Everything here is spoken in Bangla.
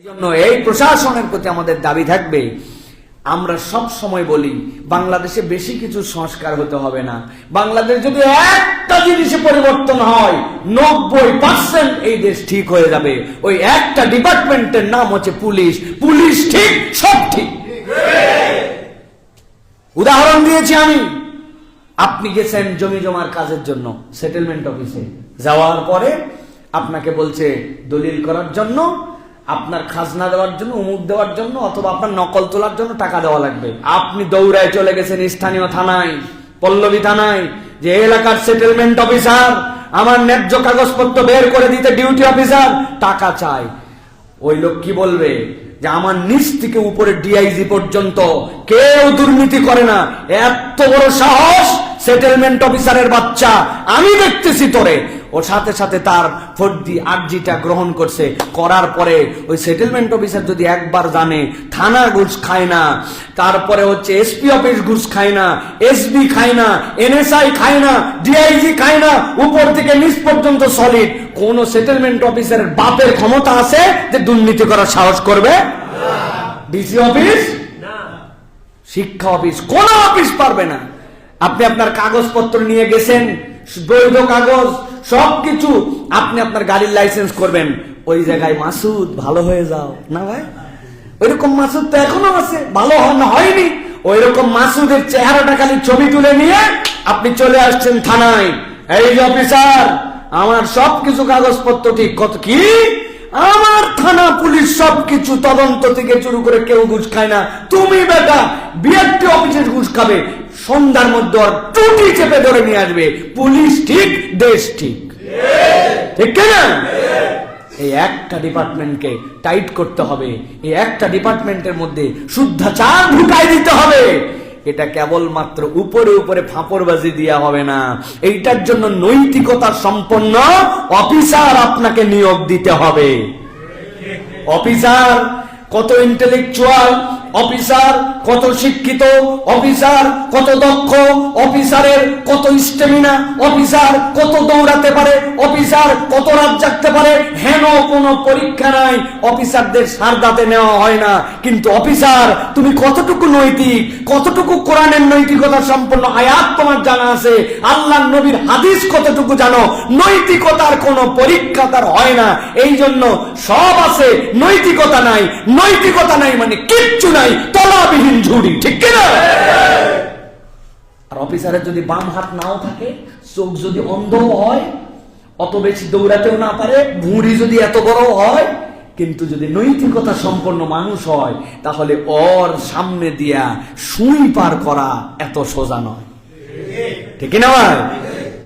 এই জন্য এই প্রশাসনের প্রতি আমাদের দাবি থাকবে, আমরা সব সময় বলি, বাংলাদেশে বেশি কিছু সংস্কার হতে হবে না। বাংলাদেশ যদি একটা জিনিসে পরিবর্তন হয়, নব্বই পার্সেন্ট এই দেশ ঠিক হয়ে যাবে। ওই একটা ডিপার্টমেন্টের নাম হচ্ছে পুলিশ। পুলিশ ঠিক, সব ঠিক। উদাহরণ দিয়েছি আমি। আপনি গেছেন জমি জমার কাজের জন্য সেটেলমেন্ট অফিসে যাওয়ার পরে আপনাকে বলছে, দলিল করার জন্য আপনার খাজনা দেওয়ার জন্য, উমুক দেওয়ার জন্য, অথবা আপনার নকল তোলার জন্য টাকা দেওয়া লাগবে। আপনি দৌড়ায় চলে গেছেন স্থানীয় থানায়, পল্লবী থানায়, যে এলাকার সেটেলমেন্ট অফিসার আমার ন্যায্য কাগজপত্র বের করে দিতে ডিউটি অফিসার টাকা চাই। ওই লোক কি বলবে? যে আমার নিচ থেকে উপরে ডিআইজি পর্যন্ত কেউ দুর্নীতি করে না। এত বড় সাহস সেটেলমেন্ট অফিসারের বাচ্চা। আমি দেখতেছি তোরে। ও সাথে সাথে তার ফর্দি আর্জিটা গ্রহণ করছে। করার পরে ওই সেটেলমেন্ট অফিসার যদি একবার জানে থানা ঘুষ খায় না তারপরে হচ্ছে এসপি অফিস ঘুষ খায় না এসবি খায় না এনএসআই খায় না ডিআইজি খায় না উপর থেকে নিচ পর্যন্ত সলিড কোন সেটেলমেন্ট অফিসারের বাপের ক্ষমতা আছে যে দুর্নীতি করার সাহস করবে? ডিসি অফিস শিক্ষা অফিস কোন অফিস পারবে না। আপনি আপনার কাগজপত্র নিয়ে গেছেন বৈধ কাগজ সবকিছু আপনি আপনার গাড়ির লাইসেন্স করবেন। ওই জায়গায় মাসুদ, ভালো হয়ে যাও। না ভাই? ওইরকম মাসুদ তো এখনও আছে। ভালো হয়নি। ওই রকম মাসুদের চেহারাটা খালি ছবি তুলে নিয়ে আপনি চলে আসছেন থানায়। এই যে অফিসার, আমার সবকিছু কাগজপত্র ঠিক কত কি? আমার থানা পুলিশ সবকিছু তদন্ত থেকে শুরু করে কেউ ঘুষ খায় না। তুমি বেটা বিএফটি অফিসের ঘুষ খাবে। সন্ধ্যার মধ্যে ওর টুটি চেপে ধরে নিয়ে আসবে। পুলিশ ঠিক, দেশ ঠিক। ঠিক না এই একটা ডিপার্টমেন্টকে টাইট করতে হবে। এই একটা ডিপার্টমেন্টের মধ্যে শুদ্ধাচার ঢুকাই দিতে হবে। এটা কেবলমাত্র উপরে উপরে ফাঁপড়বাজি দেওয়া হবে না। এইটার জন্য নৈতিকতা সম্পন্ন অফিসার আপনাকে নিয়োগ দিতে হবে। অফিসার কত ইন্টেলেকচুয়াল অফিসার কত শিক্ষিত অফিসার কত দক্ষ অফিসারের কত স্টেমিনা অফিসার কত দৌড়াতে পারে অফিসার কত রাত জাগতে পারে, হেন কোনো পরীক্ষা নাই অফিসারদের সারদাতে নেওয়া হয় না। কিন্তু অফিসার তুমি কতটুকু নৈতিক, কতটুকু কোরআনের নৈতিকতা সম্পন্ন আয়াত তোমার জানা আছে আল্লাহ নবীর হাদিস কতটুকু জানো, নৈতিকতার কোনো পরীক্ষা তার হয় না। এই জন্য সব আছে, নৈতিকতা নাই নৈতিকতা নাই মানে কিচ্ছু নাই, তলাবিহীন ঝুড়ি, ঠিক কিনা? আর অফিসারের যদি বাম হাত নাও থাকে, চোখ যদি অন্ধ হয়, অত বেশি দৌড়াতেও না পারে ভুঁড়ি যদি এত বড় হয়, কিন্তু যদি নৈতিকতা সম্পন্ন মানুষ হয়, তাহলে ওর সামনে দিয়া সুই পার করা এত সোজা নয়। ঠিক না ভাই?